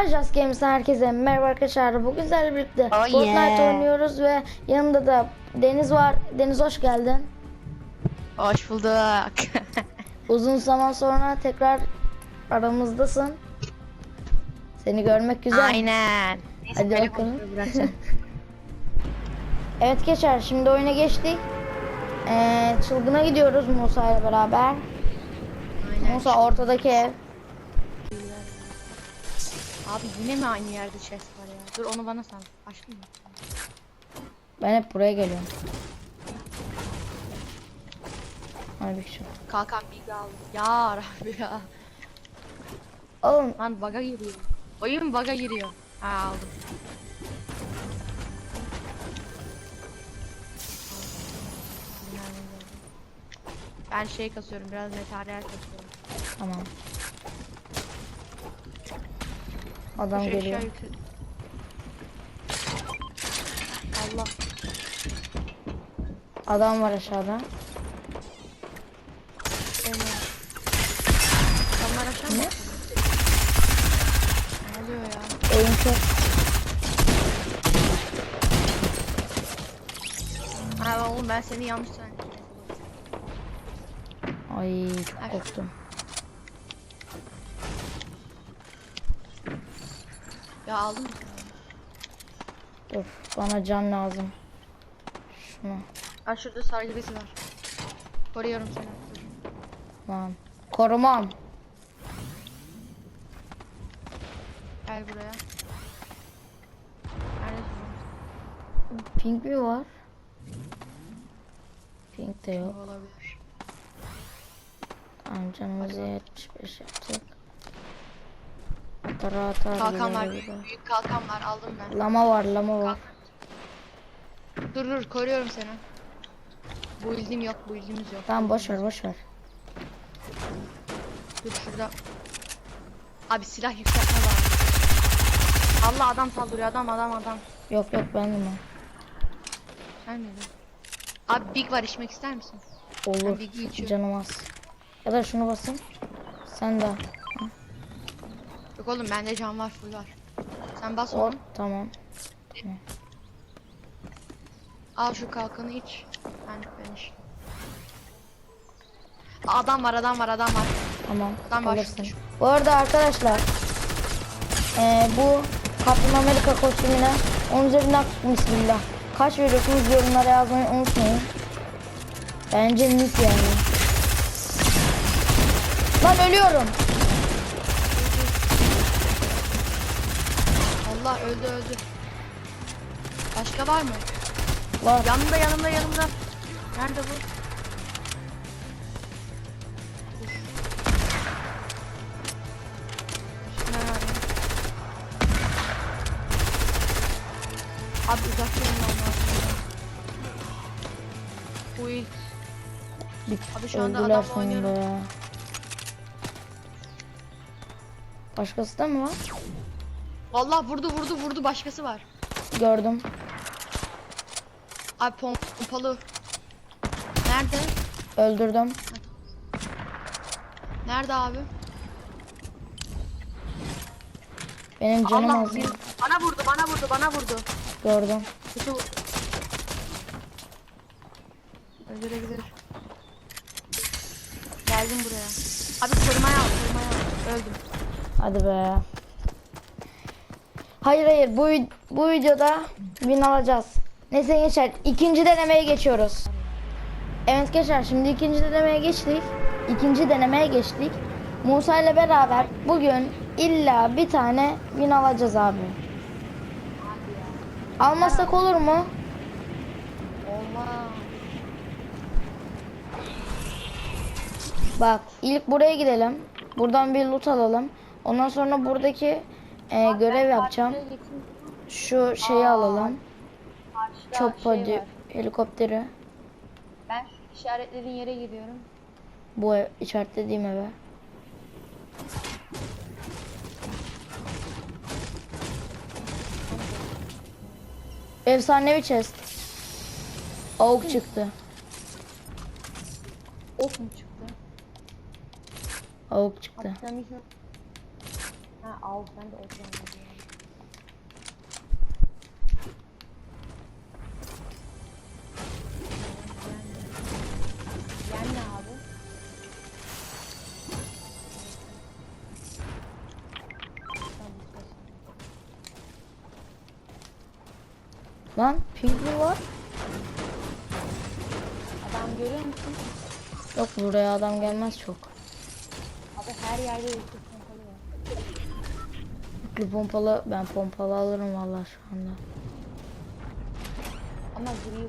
Ajas Games'ten herkese merhaba arkadaşlar. Bugün sizlerle birlikte Oh Fortnite yeah. oynuyoruz ve yanımda da Deniz var. Deniz hoş geldin. Hoş bulduk. Uzun zaman sonra tekrar aramızdasın. Seni görmek güzel. Aynen. Hadi bakalım. Evet geçer. Şimdi oyuna geçtik. Ee, çılgına gidiyoruz Musa ile beraber. Aynen. Musa ortadaki ev. Abi yine mi aynı yerde chest var ya? Dur onu bana sal. Açtın mı? Ben hep buraya geliyorum. Hadi şu. Kalkan bilgi aldım. Ya Rabbi ya. Oğlum Lan baga giriyor. Oyun baga giriyor. Ha aldım. Ben şey kasıyorum biraz materyal kasıyorum. tamam. Adam Şu geliyor. Allah. Adam var aşağıda. Eyvah. Adamlar aşağı mı? Ne? Oluyor ya? Oyun çok. Ha oğlum ben seni yanlış sandım. Ay çok korktum. Ya aldım? Dur bana can lazım. Şunu Aa şurada sargı bezi var. Koruyorum seni. Lan. Korumam. Gel buraya. Pink mi var? Pink de yok. Olabilir. Tamam canımızı 75 yaptık. Kalkan var. Büyük, kalkan var. Aldım ben. Lama var lama var. Dur dur koruyorum seni. Bu ildim yok. Bu ilgimiz yok. Tamam boş ver boş ver. Dur şurada. Abi silah yükseltme var. Allah adam saldırıyor. Adam adam adam. Yok yok bendim o. Sen miydin? Abi big var içmek ister misin? Olur. Ben bilgi içiyorum. Canım az. Ya da şunu basın. Sen de. Yok oğlum bende can var full var. Sen bas onu. tamam. Al şu kalkanı iç. Ben ben iç. Adam var adam var adam var. Tamam. Tam alırsın. başladı. Bu arada arkadaşlar eee, bu Kaptan Amerika kostümüne 10 üzerinden bismillah. Kaç veriyorsunuz yorumlara yazmayı unutmayın. Bence mis yani. Lan ölüyorum. Allah öldü öldü. Başka var mı? Var. Yanımda yanımda yanımda. Nerede bu? Abi uzak durun ilk. Bir Abi şu anda oynuyorum. ya. Başkası da mı var? Vallahi vurdu vurdu vurdu başkası var. Gördüm. Abi pom- pompalı. Nerede? Öldürdüm. Nerede abi? Benim canım Allah az. bir- bana vurdu bana vurdu bana vurdu. Gördüm. Kutu. Öldürebilir. Geldim buraya. Abi korumaya al korumaya al. Öldüm. Hadi be. Hayır hayır bu bu videoda win alacağız. Neyse geçer. İkinci denemeye geçiyoruz. Evet geçer. Şimdi ikinci denemeye geçtik. İkinci denemeye geçtik. Musa ile beraber bugün illa bir tane win alacağız abi. Almazsak olur mu? Bak ilk buraya gidelim. Buradan bir loot alalım. Ondan sonra buradaki e, görev yapacağım. Şu şeyi alalım. Çok podi helikopteri. Ben işaretlediğin yere gidiyorum. Bu ev, işaretlediğim eve. Efsanevi chest. Avuk çıktı. Ok mu çıktı? Avuk çıktı. Dinamit mi? Ha al sen de ne abi? Saçma. Lan pink mi var? Adam görüyor musun? Yok buraya adam gelmez çok. Abi her yerde var. Yüklü pompalı ben pompalı alırım vallahi şu anda. Ama gri bu.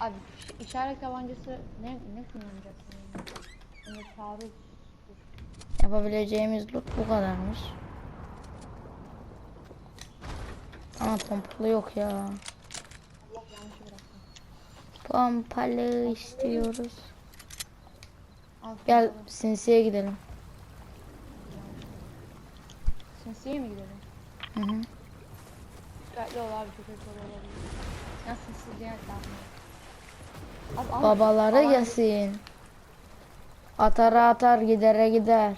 Abi iş- işaret tabancası ne ne kullanacaksın? Yani taarruz. Yapabileceğimiz loot bu kadarmış. Ama pompalı yok ya. Pompalı istiyoruz. Gel sinsiye gidelim. Sinsiye mi gidelim? Hı hı. Dikkatli ol abi köpek olabilir. Ya sinsi diye yapma. Babaları yesin. Atara atar gidere gider.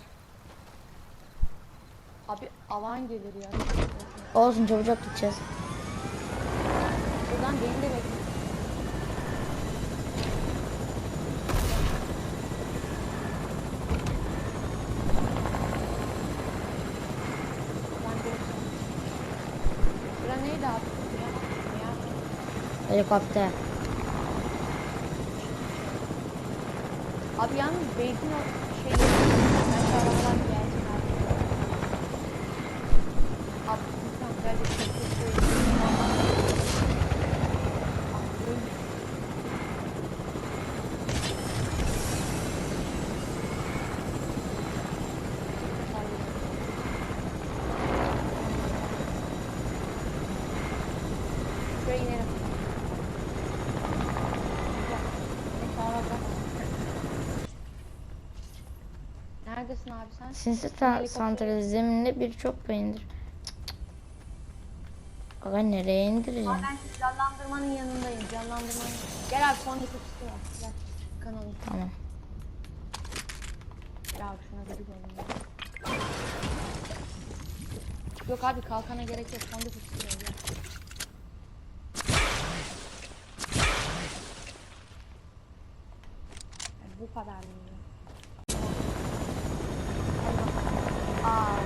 Abi alan gelir ya. Olsun çabucak gideceğiz. Buradan beni de bekle. Ben görüşürüm. Bura neydi abi? Ya, ya. Helikopter. Abi yalnız benzin şey arabadan gelsin abi. Abi lütfen güzel bir şey söyleyeyim. Abi, böyle- Şuraya inelim. Beni sağa bırak. Neredesin abi sen? Sinsi santrali zemininde birçok peynir. Aga nereye indireceğim? Ben şu canlandırmanın yanındayım. Canlandırmanın. Gel abi son yapıcısı var. Gel. Kanalım. Tamam. Gel abi şuna olalım. ya. Yok abi kalkana gerek yok. Son yapıcısı var. Gel. Yani bu kadar mı? ya? Aa.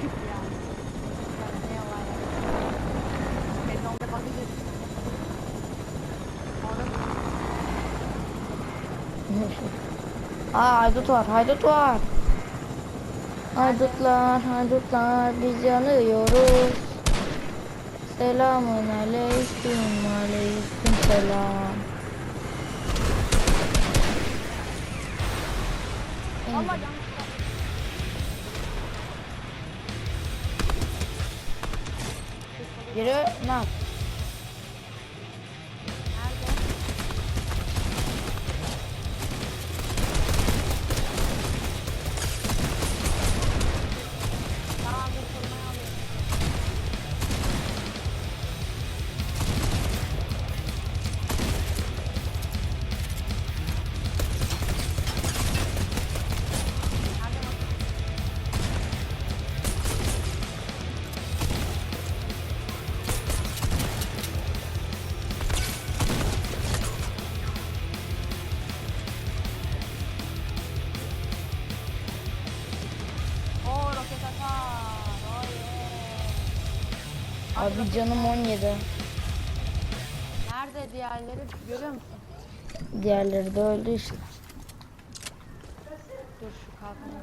Küp ya. Ne olay ya. Betonda bakacağız. Orada Aa haydut var, haydut var. Haydutlar, haydutlar biz yanıyoruz. Selamun aleyküm, aleyküm selam. Yürü, ne yap? Abi canım 17. Nerede diğerleri görüyor musun? Diğerleri de öldü işte. Dur şu kalkanı.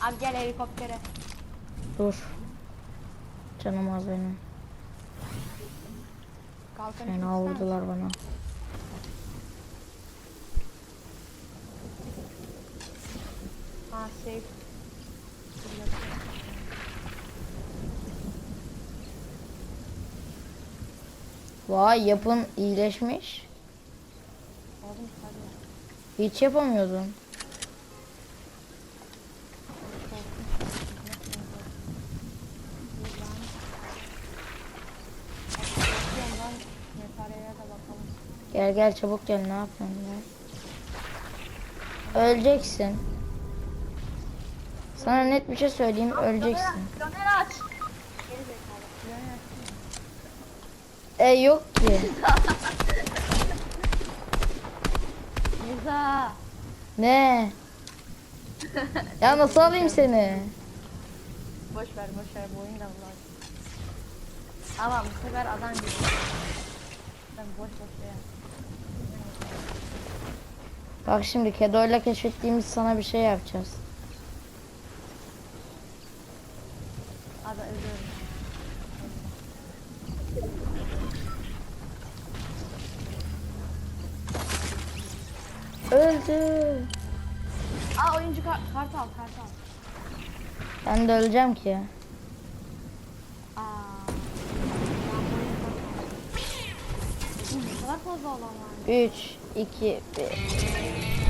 Abi gel helikoptere. Dur. Canım az benim. Kalkanı Fena vurdular bana. Ha safe. Vay yapım iyileşmiş. Hiç yapamıyordum. Gel gel çabuk gel ne yapıyorsun ya? Öleceksin. Sana net bir şey söyleyeyim öleceksin. Kamera aç. E yok ki. Rıza. Ne? Ya nasıl alayım seni? Boş ver boş ver bu oyun da var. Ama bu sefer adam gibi. Ben boş boş ya. Bak şimdi Kedo'yla keşfettiğimiz sana bir şey yapacağız. Abi ölüyorum. Öldü. Aa oyuncu kart, kart al kart al. Ben de öleceğim ki. Aa. Ne kadar fazla adam var. 3, 2, 1.